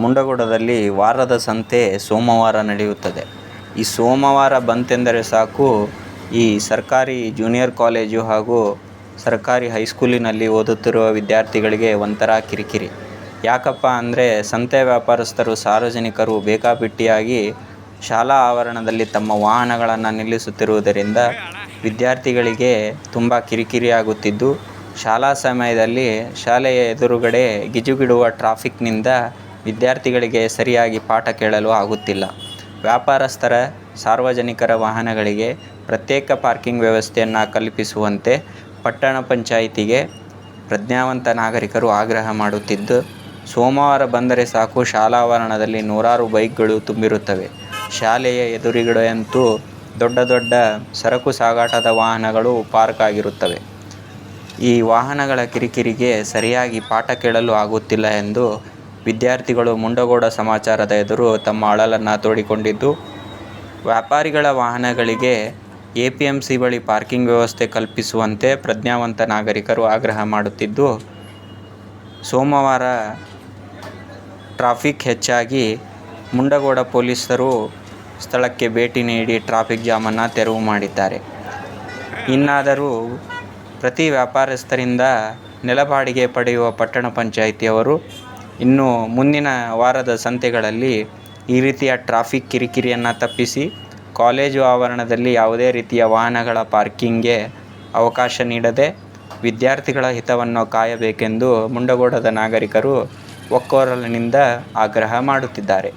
ಮುಂಡಗೋಡದಲ್ಲಿ ವಾರದ ಸಂತೆ ಸೋಮವಾರ ನಡೆಯುತ್ತದೆ. ಈ ಸೋಮವಾರ ಬಂತೆಂದರೆ ಸಾಕು, ಈ ಸರ್ಕಾರಿ ಜೂನಿಯರ್ ಕಾಲೇಜು ಹಾಗೂ ಸರ್ಕಾರಿ ಹೈಸ್ಕೂಲಿನಲ್ಲಿ ಓದುತ್ತಿರುವ ವಿದ್ಯಾರ್ಥಿಗಳಿಗೆ ಒಂಥರ ಕಿರಿಕಿರಿ. ಯಾಕಪ್ಪ ಅಂದರೆ ಸಂತೆ ವ್ಯಾಪಾರಸ್ಥರು ಸಾರ್ವಜನಿಕರು ಬೇಕಾಬಿಟ್ಟಿಯಾಗಿ ಶಾಲಾ ಆವರಣದಲ್ಲಿ ತಮ್ಮ ವಾಹನಗಳನ್ನು ನಿಲ್ಲಿಸುತ್ತಿರುವುದರಿಂದ ವಿದ್ಯಾರ್ಥಿಗಳಿಗೆ ತುಂಬ ಕಿರಿಕಿರಿಯಾಗುತ್ತಿದ್ದು, ಶಾಲಾ ಸಮಯದಲ್ಲಿ ಶಾಲೆಯ ಎದುರುಗಡೆ ಗಿಜುಗಿಡುವ ಟ್ರಾಫಿಕ್ನಿಂದ ವಿದ್ಯಾರ್ಥಿಗಳಿಗೆ ಸರಿಯಾಗಿ ಪಾಠ ಕೇಳಲು ಆಗುತ್ತಿಲ್ಲ. ವ್ಯಾಪಾರಸ್ಥರ ಸಾರ್ವಜನಿಕರ ವಾಹನಗಳಿಗೆ ಪ್ರತ್ಯೇಕ ಪಾರ್ಕಿಂಗ್ ವ್ಯವಸ್ಥೆಯನ್ನು ಕಲ್ಪಿಸುವಂತೆ ಪಟ್ಟಣ ಪಂಚಾಯಿತಿಗೆ ಪ್ರಜ್ಞಾವಂತ ನಾಗರಿಕರು ಆಗ್ರಹ ಮಾಡುತ್ತಿದ್ದು, ಸೋಮವಾರ ಬಂದರೆ ಸಾಕು ಶಾಲಾವರಣದಲ್ಲಿ ನೂರಾರು ಬೈಕ್ಗಳು ತುಂಬಿರುತ್ತವೆ. ಶಾಲೆಯ ಎದುರುಗಡೆಯಂತೂ ದೊಡ್ಡ ದೊಡ್ಡ ಸರಕು ಸಾಗಾಟದ ವಾಹನಗಳು ಪಾರ್ಕ್ ಆಗಿರುತ್ತವೆ. ಈ ವಾಹನಗಳ ಕಿರಿಕಿರಿಗೆ ಸರಿಯಾಗಿ ಪಾಠ ಕೇಳಲು ಆಗುತ್ತಿಲ್ಲ ಎಂದು ವಿದ್ಯಾರ್ಥಿಗಳು ಮುಂಡಗೋಡ ಸಮಾಚಾರದ ಎದುರು ತಮ್ಮ ಅಳಲನ್ನು ತೋಡಿಕೊಂಡಿದ್ದು, ವ್ಯಾಪಾರಿಗಳ ವಾಹನಗಳಿಗೆ ಎ ಪಿ ಎಂ ಸಿ ಬಳಿ ಪಾರ್ಕಿಂಗ್ ವ್ಯವಸ್ಥೆ ಕಲ್ಪಿಸುವಂತೆ ಪ್ರಜ್ಞಾವಂತ ನಾಗರಿಕರು ಆಗ್ರಹ ಮಾಡುತ್ತಿದ್ದು, ಸೋಮವಾರ ಟ್ರಾಫಿಕ್ ಹೆಚ್ಚಾಗಿ ಮುಂಡಗೋಡ ಪೊಲೀಸರು ಸ್ಥಳಕ್ಕೆ ಭೇಟಿ ನೀಡಿ ಟ್ರಾಫಿಕ್ ಜಾಮನ್ನು ತೆರವು ಮಾಡಿದ್ದಾರೆ. ಇನ್ನಾದರೂ ಪ್ರತಿ ವ್ಯಾಪಾರಸ್ಥರಿಂದ ನೆಲಬಾಡಿಗೆ ಪಡೆಯುವ ಪಟ್ಟಣ ಪಂಚಾಯಿತಿಯವರು ಇನ್ನು ಮುಂದಿನ ವಾರದ ಸಂತೆಗಳಲ್ಲಿ ಈ ರೀತಿಯ ಟ್ರಾಫಿಕ್ ಕಿರಿಕಿರಿಯನ್ನು ತಪ್ಪಿಸಿ ಕಾಲೇಜು ಆವರಣದಲ್ಲಿ ಯಾವುದೇ ರೀತಿಯ ವಾಹನಗಳ ಪಾರ್ಕಿಂಗ್ಗೆ ಅವಕಾಶ ನೀಡದೆ ವಿದ್ಯಾರ್ಥಿಗಳ ಹಿತವನ್ನು ಕಾಯಬೇಕೆಂದು ಮುಂಡಗೋಡದ ನಾಗರಿಕರು ಒಕ್ಕೋರಲಿನಿಂದ ಆಗ್ರಹ ಮಾಡುತ್ತಿದ್ದಾರೆ.